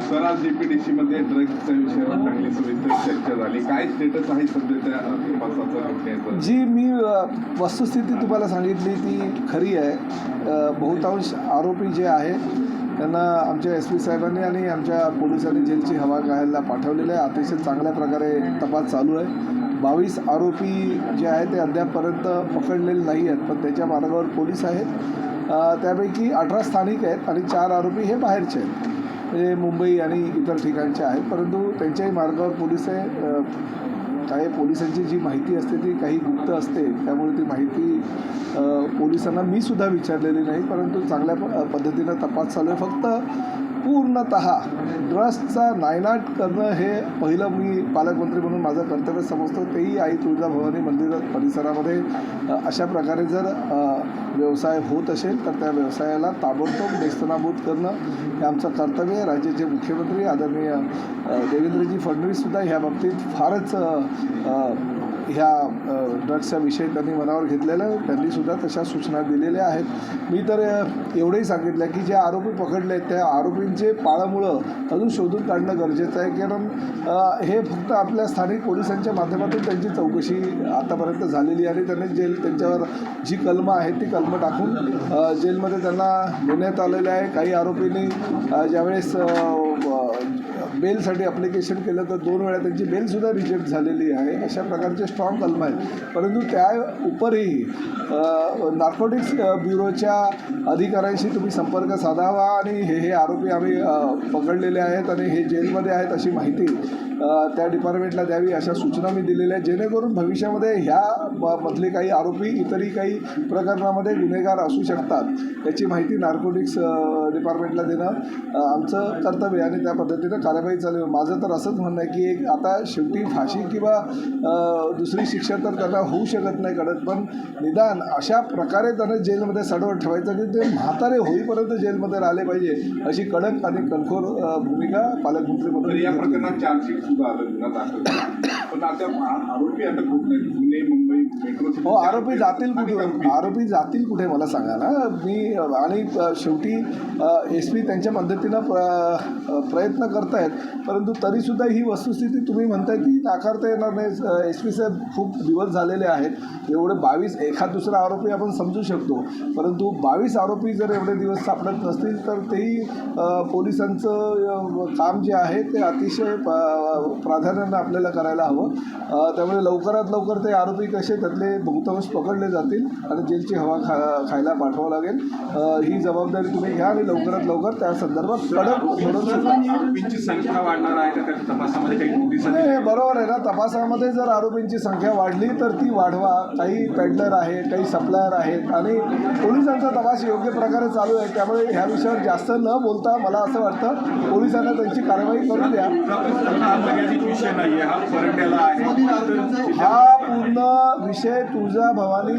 Sir आज DPDC मध्ये ड्रग्सच्या विषयावर चांगली सविस्तर चर्चा झाली. काय स्टेटस आहे सध्याच्या तपासाचा जी मी वस्तुस्थिती तुम्हाला सांगितली ती खरी आहे. बहुतांश आरोपी जे आहेत त्यांना आमच्या एस पी साहेबांनी आणि आमच्या पोलिसांनी जेलची हवा घालायला पाठवलेलं आहे. अतिशय चांगल्या प्रकारे तपास चालू आहे. बावीस आरोपी जे आहेत ते अद्यापपर्यंत पकडलेले नाही आहेत पण त्याच्या मार्गावर पोलीस आहेत. त्यापैकी अठरा स्थानिक आहेत आणि चार आरोपी हे बाहेरचे आहेत. म्हणजे मुंबई आणि इतर ठिकाणचे आहेत परंतु त्यांच्याही मार्गावर पोलीस आहे काही पोलिसांची जी माहिती असते ती काही गुप्त असते त्यामुळे ती माहिती पोलिसांना मी सुद्धा विचारलेली नाही परंतु चांगल्या प पद्धतीनं तपास चालू आहे. फक्त पूर्णत ड्रग्सचा नायनाट करणं हे पहिलं मी पालकमंत्री म्हणून माझं कर्तव्य समजतो. तेही आई तुळजाभवानी मंदिर परिसरामध्ये. अशा प्रकारे जर व्यवसाय होत असेल तर त्या व्यवसायाला ताबडतोब नेस्तनाबूत करणं हे आमचं कर्तव्य आहे. राज्याचे मुख्यमंत्री आदरणीय देवेंद्रजी फडणवीससुद्धा ह्या बाबतीत फारच ह्या ड्रग्सचा विषय त्यांनी मनावर घेतलेला आहे. त्यांनीसुद्धा तशा सूचना दिलेल्या आहेत. मी तर एवढंही सांगितलं की जे आरोपी पकडले आहेत त्या आरोपींचे पाळमुळं अजून शोधून काढणं गरजेचं आहे. कारण हे फक्त आपल्या स्थानिक पोलिसांच्या माध्यमातून त्यांची चौकशी आतापर्यंत झालेली आणि त्यांनी जेल त्यांच्यावर जी कलमं आहेत ती कलमं टाकून जेलमध्ये त्यांना नेण्यात आलेलं आहे. काही आरोपींनी ज्यावेळेस बेलसाठी अप्लिकेशन केलं तर दोन वेळा त्यांची बेलसुद्धा रिजेक्ट झालेली आहे. अशा प्रकारचे स्ट्रॉंग कलम आहेत. परंतु त्या उपरही नार्कोटिक्स ब्युरोच्या अधिकाऱ्यांशी तुम्ही संपर्क साधावा आणि हे हे आरोपी आम्ही पकडलेले आहेत आणि हे जेलमध्ये आहेत अशी माहिती त्या डिपार्टमेंटला द्यावी अशा सूचना मी दिलेल्या आहेत जेणेकरून भविष्यामध्ये ह्या मधले काही आरोपी इतरही काही प्रकरणामध्ये गुन्हेगार असू शकतात याची माहिती नार्कोटिक्स डिपार्टमेंटला देणं आमचं कर्तव्य आहे आणि त्या पद्धतीनं कार्यवाही चालू आहे माझं तर असंच म्हणणं आहे की एक आता शेवटी फाशी किंवा दुसरी शिक्षा तर त्यांना होऊ शकत नाही कडक पण निदान अशा प्रकारे त्यांना जेलमध्ये सडवत ठेवायचं की ते म्हातारे होईपर्यंत जेलमध्ये राहिले पाहिजे अशी कडक आणि कणखोर भूमिका पालकमंत्री तर म्हणून या. प्रकरणात चार्जशीट सुद्धा आलं गुन्हा दाखल झाला. पण आता आ- आरोपी नाहीत. पुणे मुंबई मेट्रो हो आरोपी जातील कुठे? आरोपी जातील कुठे मला सांगा ना? मी आणि अ, शेवटी एस पी त्यांच्या पद्धतीनं प्र प्रयत्न करतायत. परंतु तरीसुद्धा ही वस्तुस्थिती तुम्ही म्हणताय ती नाकारता येणार नाही. एस पी साहेब खूप दिवस झालेले आहेत. एवढे बावीस एखाद दुसरा आरोपी आपण समजू शकतो. परंतु बावीस आरोपी जर एवढे दिवस सापडत नसतील तर तेही अ, पोलिसांचं अ, काम जे आहे ते अतिशय प्राधान्यानं आपल्याला करायला हवं. त्यामुळे लवकरात लवकर ते आरोपी कसे त्यातले बहुतांश पकडले जातील आणि जेलची हवा खा खायला पाठवावं लागेल. ही जबाबदारी तुम्ही घ्या आणि लवकरात लवकर त्या संदर्भात कडक संख्या वाढणार आहे का? त्या तपासामध्ये काही नोटीस नाही, हे बरोबर आहे ना. तपासामध्ये जर आरोपींची संख्या वाढली तर ती वाढवा. काही पेडलर आहेत काही सप्लायर आहेत आणि पोलिसांचा तपास योग्य प्रकारे चालू आहे. त्यामुळे ह्या विषयावर जास्त न बोलता मला असं वाटतं पोलिसांना त्यांची कारवाई करू द्या. मर्यादित विषय नाही हा परंड्याला आहे. तर हा पूर्ण विषय तुळजा भवानी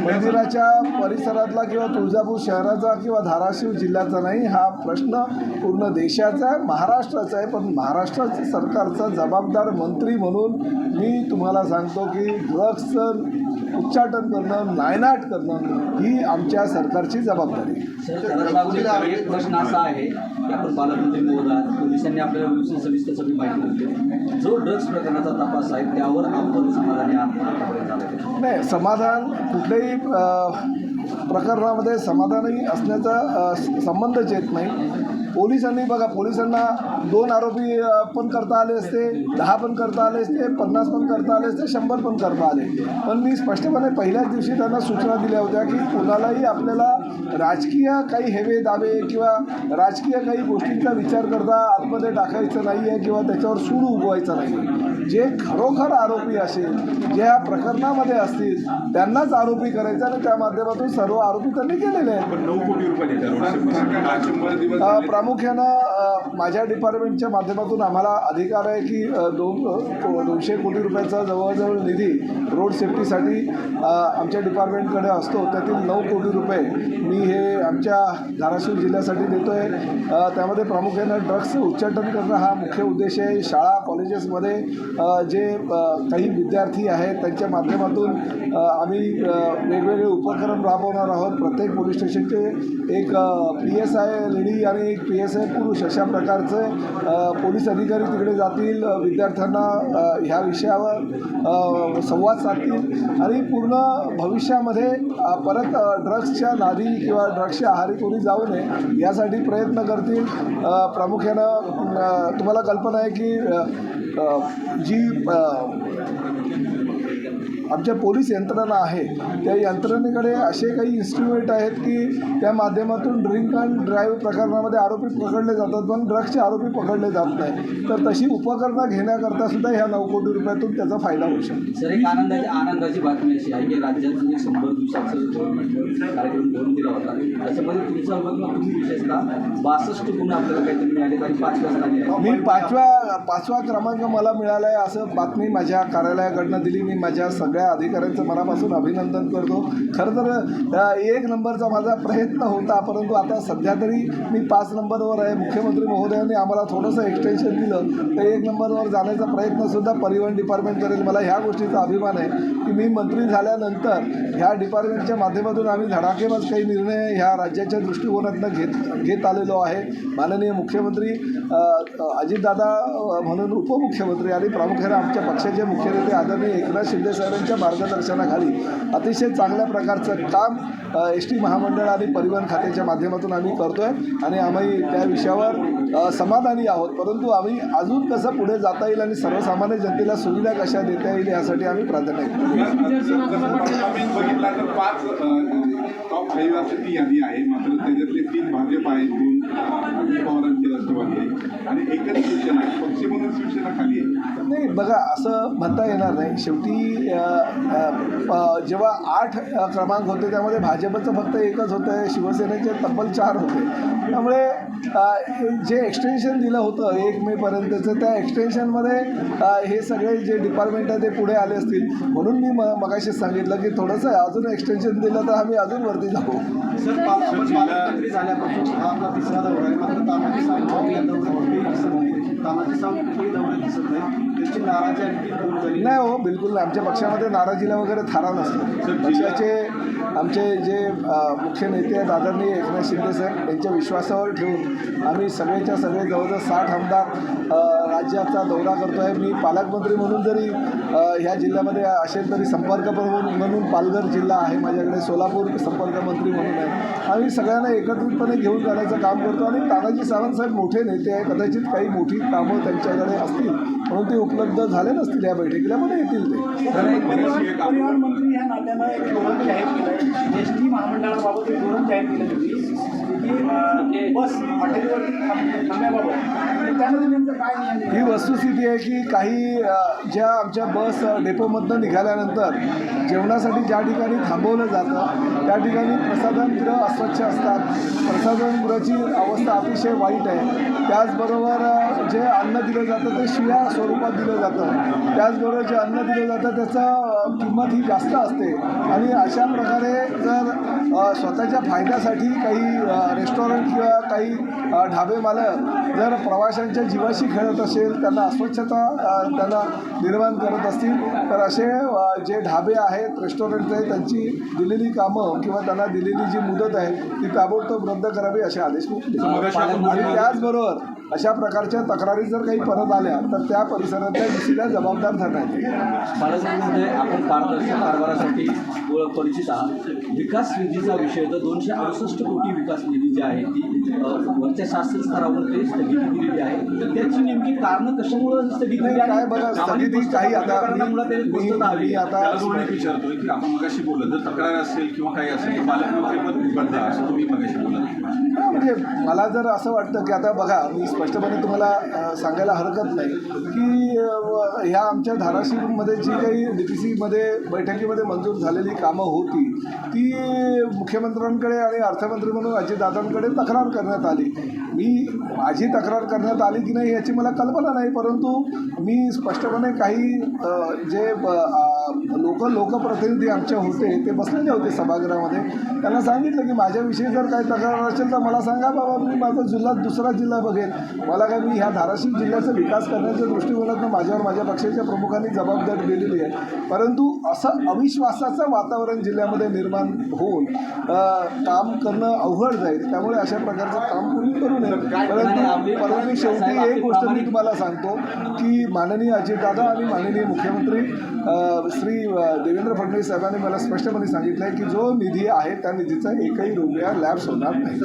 मंदिराच्या परिसरातला किंवा तुळजापूर शहराचा किंवा धाराशिव जिल्ह्याचा नाही हा प्रश्न पूर्ण देशाचा आहे महाराष्ट्राचा आहे. पण महाराष्ट्राचं सरकारचा जबाबदार मंत्री म्हणून मी तुम्हाला सांगतो की ड्रग्सचं उच्चाटन करणं नायनाट करणं ही आमच्या सरकारची जबाबदारी प्रश्न असा आहे की आपण पालकमंत्री पोलिसांनी आपल्याला सविस्तर सगळी माहिती जो ड्रग्स प्रकरणाचा तपास आहे त्यावर आपण समाधानी नाही समाधान कुठल्याही प्रकरणामध्ये समाधानही असण्याचा संबंधच येत नाही. पोलिसांनी बघा पोलिसांना दोन आरोपी पण करता आले असते दहा पण करता आले असते पन्नास पण करता आले असते शंभर पण करता आले. पण मी स्पष्टपणे पहिल्याच दिवशी त्यांना सूचना दिल्या होत्या की कुणालाही आपल्याला राजकीय काही हेवे दावे किंवा राजकीय काही गोष्टींचा विचार करता आतमध्ये टाकायचं नाही आहे किंवा त्याच्यावर सूड उगवायचं नाही जे खरोखर आरोपी असेल जे या प्रकरणामध्ये असतील त्यांनाच आरोपी करायचं आणि त्या माध्यमातून सर्व आरोपी त्यांनी केलेले आहेत. प्रामुख्यानं माझ्या डिपार्टमेंटच्या माध्यमातून आम्हाला अधिकार आहे की दोन दोनशे कोटी रुपयाचा जवळजवळ निधी रोड सेफ्टीसाठी आमच्या डिपार्टमेंटकडे असतो. त्यातील नऊ कोटी रुपये मी हे आमच्या धाराशिव जिल्ह्यासाठी देतो आहे त्यामध्ये प्रामुख्यानं ड्रग्सचं उच्चाटन करणं हा मुख्य उद्देश आहे. शाळा कॉलेजेसमध्ये जे काही विद्यार्थी आहेत त्यांच्या माध्यमातून आम्ही वेगवेगळे उपक्रम राबवणार आहोत. प्रत्येक पोलीस स्टेशनचे एक पी एस आय लेडी आणि एक पी एस आय पुरुष अशा प्रकारचे पोलीस अधिकारी तिकडे जातील विद्यार्थ्यांना ह्या विषयावर संवाद साधतील आणि पूर्ण भविष्यामध्ये परत ड्रग्सच्या नादी किंवा ड्रग्सच्या आहारी कोणी जाऊ नये यासाठी प्रयत्न करतील. प्रामुख्यानं तुम्हाला कल्पना आहे की जी आमच्या पोलीस यंत्रणा आहे त्या यंत्रणेकडे असे काही इन्स्ट्रुमेंट आहेत की त्या माध्यमातून ड्रिंक अँड ड्राईव्ह प्रकरणामध्ये आरोपी पकडले जातात पण ड्रग्सचे आरोपी पकडले जात नाही. तर तशी उपकरणं घेण्याकरता सुद्धा ह्या नऊ कोटी रुपयातून त्याचा फायदा होऊ शकतो. सर एक आनंदाची आनंदाची बातमी अशी आहे की राज्यात शंभर दिवसाचं कार्यक्रम घेऊन दिला होता. त्याच्यामध्ये तुमचा तुम्ही विशेषतः बासष्ट गुण आपल्याला काहीतरी मिळाले आणि पाचव्या स्थानी मी पाचव्या पाचवा क्रमांक मला मिळाला आहे असं बातमी माझ्या कार्यालयाकडनं दिली. मी माझ्या सगळ्या अधिकाऱ्यांचं मनापासून अभिनंदन करतो. खरं तर एक नंबरचा माझा प्रयत्न होता परंतु आता सध्या तरी मी पाच नंबरवर आहे. मुख्यमंत्री महोदयांनी आम्हाला थोडंसं एक्सटेन्शन दिलं. तर एक नंबरवर जाण्याचा प्रयत्नसुद्धा परिवहन डिपार्टमेंट करेल. मला ह्या गोष्टीचा अभिमान आहे की मी मंत्री झाल्यानंतर ह्या डिपार्टमेंटच्या माध्यमातून आम्ही धडाकेबाज काही निर्णय ह्या राज्याच्या दृष्टिकोनातनं घेत घेत आलेलो आहे. माननीय मुख्यमंत्री अजितदादा म्हणून उपमुख्यमंत्री आणि प्रामुख्याने आमच्या पक्षाचे मुख्य नेते आदरणीय एकनाथ शिंदे यांच्या मार्गदर्शनाखाली अतिशय चांगल्या प्रकारचं काम एस टी महामंडळ आणि परिवहन खात्याच्या माध्यमातून आम्ही करतो आहे आणि आम्ही त्या विषयावर समाधानी आहोत. परंतु आम्ही अजून कसं पुढे जाता येईल आणि सर्वसामान्य जनतेला सुविधा कशा देता येईल यासाठी आम्ही प्राधान्य पाच टॉप फाईव्ह यादी आहे मात्र त्याच्यातले तीन भाजप आहेत दोन अं, राष्ट्रवादी आहे आणि एकच शिवसेना आहे पक्ष म्हणून शिवसेना नाही बघा असं म्हणता येणार नाही. शेवटी जेव्हा आठ क्रमांक होते त्यामध्ये भाजपचं फक्त एकच होतं शिवसेनेचे तब्बल चार होते. त्यामुळे जे एक्सटेन्शन दिलं होतं एक मेपर्यंतचं त्या एक्सटेन्शनमध्ये हे सगळे जे डिपार्टमेंट आहे ते पुढे आले असतील. म्हणून मी म मगाशीच सांगितलं की थोडंसं अजून एक्सटेन्शन दिलं तर आम्ही अजून वरती जाऊ. नाही. हो बिलकुल नाही. आमच्या पक्षामध्ये नाराजीला वगैरे थारा नसतो. पक्षाचे आमचे जे मुख्य नेते आहेत आदरणीय एकनाथ शिंदे साहेब यांच्या विश्वासावर ठेवून आम्ही सगळेच्या सगळे जवळजवळ साठ आमदार राज्याचा दौरा करतो आहे. मी पालकमंत्री म्हणून जरी ह्या जिल्ह्यामध्ये असेल तरी संपर्क प्रमुख म्हणून पालघर जिल्हा आहे माझ्याकडे. सोलापूर संपर्क मंत्री म्हणून आहे. आम्ही सगळ्यांना एकत्रितपणे घेऊन जाण्याचं काम करतो आणि तानाजी सावंत साहेब मोठे नेते आहे कदाचित काही मोठी कामं त्यांच्याकडे असतील म्हणून ते उपलब्ध झाले नसतील या बैठकीला पण येतील ते. परिवहन मंत्री ह्या नात्यानं एक धोरण जाहीर केलं एस टी महामंडळाबाबत एक धोरण जाहीर केलं की बस त्यामध्ये नेमकं काय नियम ही वस्तुस्थिती आहे की काही ज्या आमच्या बस डेपोमधनं निघाल्यानंतर जेवणासाठी ज्या ठिकाणी थांबवलं जातं त्या ठिकाणी प्रसाधनगृह अस्वच्छ असतात. प्रसाधनगृहाची अवस्था अतिशय वाईट आहे. त्याचबरोबर जे अन्न दिलं जातं ते शिळ्या स्वरूपात दिलं जातं त्याचबरोबर जे अन्न दिलं जातं त्याचं किंमत ही जास्त असते आणि अशा प्रकारे जर स्वतःच्या फायद्यासाठी काही रेस्टॉरंट किंवा काही ढाबे मालक जर प्रवाशांच्या जीवाशी खेळत असेल त्यांना अस्वच्छता त्यांना निर्माण करत असतील तर असे जे ढाबे आहेत रेस्टॉरंट आहेत त्यांची दिलेली कामं किंवा त्यांना दिलेली जी मुदत आहे ती ताबडतोब रद्द करावी असे आदेश. आणि त्याचबरोबर अशा प्रकारच्या तक्रारी जर काही परत आल्या तर त्या परिसरातल्या डीसीला जबाबदार धरण्यात येईल पालकमंत्री आपण पारदर्शक कारभारासाठी ओळख परिचित आहात. विकास निधीचा विषय तर दोनशे अडुसष्ट कोटी विकास निधी जी आहे ती वरच्या शासन स्तरावर ते स्थगिती दिलेली आहे. त्याची नेमकी कारणं कशामुळे स्थगिती काय बघा स्थगिती काही आता. मी आता विचारतोय की आपण मगाशी बोललं जर तक्रार असेल किंवा काही असेल तर पालकमंत्री आहे असं तुम्ही मगाशी हा, म्हणजे मला जर असं वाटतं की आता बघा मी स्पष्टपणे तुम्हाला सांगायला हरकत नाही की ह्या आमच्या धाराशिवमध्ये जी काही डी पी सीमध्ये बैठकीमध्ये मंजूर झालेली कामं होती ती मुख्यमंत्र्यांकडे आणि अर्थमंत्री म्हणून अजितदादांकडे तक्रार करण्यात आली. मी माझी तक्रार करण्यात आली की नाही याची मला कल्पना नाही परंतु मी स्पष्टपणे काही जे लोक लोकप्रतिनिधी आमचे होते ते बसलेले होते सभागृहामध्ये. त्यांना सांगितलं की माझ्याविषयी जर काही तक्रार असेल तर मला सांगा बाबा मी माझा जिल्हा दुसरा जिल्हा बघेन. मला काय मी ह्या धाराशिव जिल्ह्याचा विकास करण्याच्या दृष्टिकोनातून माझ्यावर माझ्या पक्षाच्या प्रमुखांनी जबाबदारी दिलेली आहे. परंतु असं अविश्वासाचं वातावरण जिल्ह्यामध्ये निर्माण होऊन काम करणं अवघड जाईल. त्यामुळे अशा प्रकारचं काम कोणी करू नये. परंतु परंतु शेवटी एक गोष्ट मी तुम्हाला सांगतो की माननीय अजितदादा आणि माननीय मुख्यमंत्री श्री देवेंद्र फडणवीस साहेबांनी मला स्पष्टपणे सांगितलं आहे की जो निधी आहे त्या निधीचा एकही रुपया लॅब्स होणार नाही.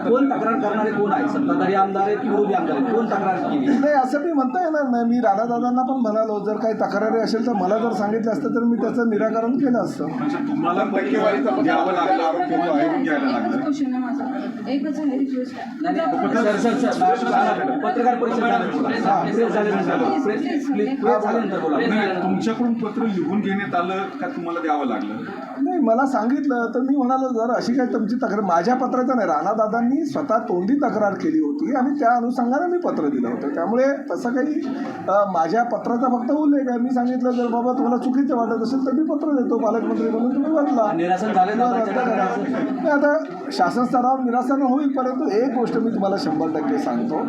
कोण तक्रार करणारे कोण आहे सत्ताधारी आमदार आहेत की विरोधी आमदार आहेत? कोण तक्रार केली? नाही असं मी म्हणता येणार नाही मी राणादादांना पण म्हणालो जर काही तक्रारी असेल तर मला जर सांगितलं असतं तर मी त्याचं निराकरण केलं असतं. तुम्हाला लागलं आरोप घ्यायला एकच लागलं आहे माझा एकच आहे रिक्वेस्ट नाही, नाही, सर सर सर पत्रकार परिषद झाल्यानंतर बोला. प्रेस झाल्यानंतर बोला. प्रेस प्लीज प्रेस झाल्यानंतर बोला. नाही तुमच्याकडून पत्र लिहून घेण्यात आलं का तुम्हाला द्यावं लागलं? नाही मला सांगितलं तर मी म्हणालो जर अशी काही तुमची तक्रार माझ्या पत्राचं नाही राणादादांनी स्वतः तोंडी तक्रार केली होती आणि त्या अनुषंगाने मी पत्र दिलं होतं. त्यामुळे तसं काही माझ्या पत्राचा फक्त उल्लेख आहे. मी सांगितलं जर बाबा तुम्हाला चुकीचं वाटत असेल तर मी पत्र देतो पालकमंत्री म्हणून तुम्ही. नाही, आता शासन स्तरावर निरासन होईल परंतु एक गोष्ट मी तुम्हाला शंभर टक्के सांगतो.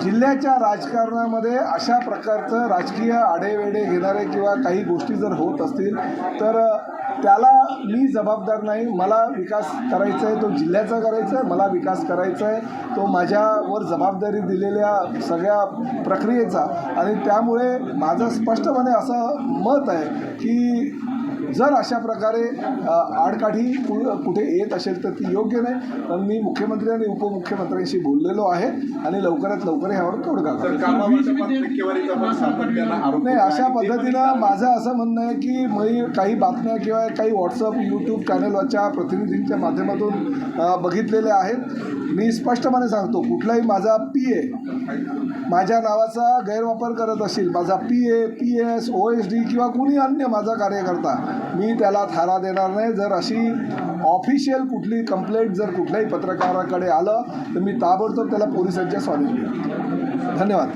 जिल्ह्याच्या राजकारणामध्ये अशा प्रकारचं राजकीय आडेवेडे घेणारे किंवा काही गोष्टी जर होत असतील तर त्याला मी जबाबदार नाही. मला विकास करायचा आहे तो जिल्ह्याचा करायचा आहे मला विकास करायचा आहे तो माझ्यावर जबाबदारी दिलेल्या सगळ्या प्रक्रियेचा. आणि त्यामुळे माझं स्पष्टपणे असं मत आहे की जर अशा प्रकारे आडकाठी कु- कुठे येत असेल तर ती योग्य नाही. पण मी मुख्यमंत्री आणि उपमुख्यमंत्र्यांशी बोललेलो आहे आणि लवकरात लवकर यावर तोडगा नाही अशा पद्धतीनं माझं असं म्हणणं आहे की मी काही बातम्या किंवा काही व्हॉट्सअप यूट्यूब चॅनलवरच्या प्रतिनिधींच्या माध्यमातून बघितलेल्या आहेत. मी स्पष्टपणे सांगतो कुठलाही माझा पी ए माझ्या नावाचा गैरवापर करत असेल माझा P A P S O S D किंवा कुणी अन्य माझा कार्यकर्ता मी त्याला थारा देणार नाही. जर अशी ऑफिशियल कुठली कंप्लेंट जर कुठल्याही पत्रकाराकडे आलं तर मी ताबडतोब त्याला पोलिसांच्या स्वाधीन धन्यवाद.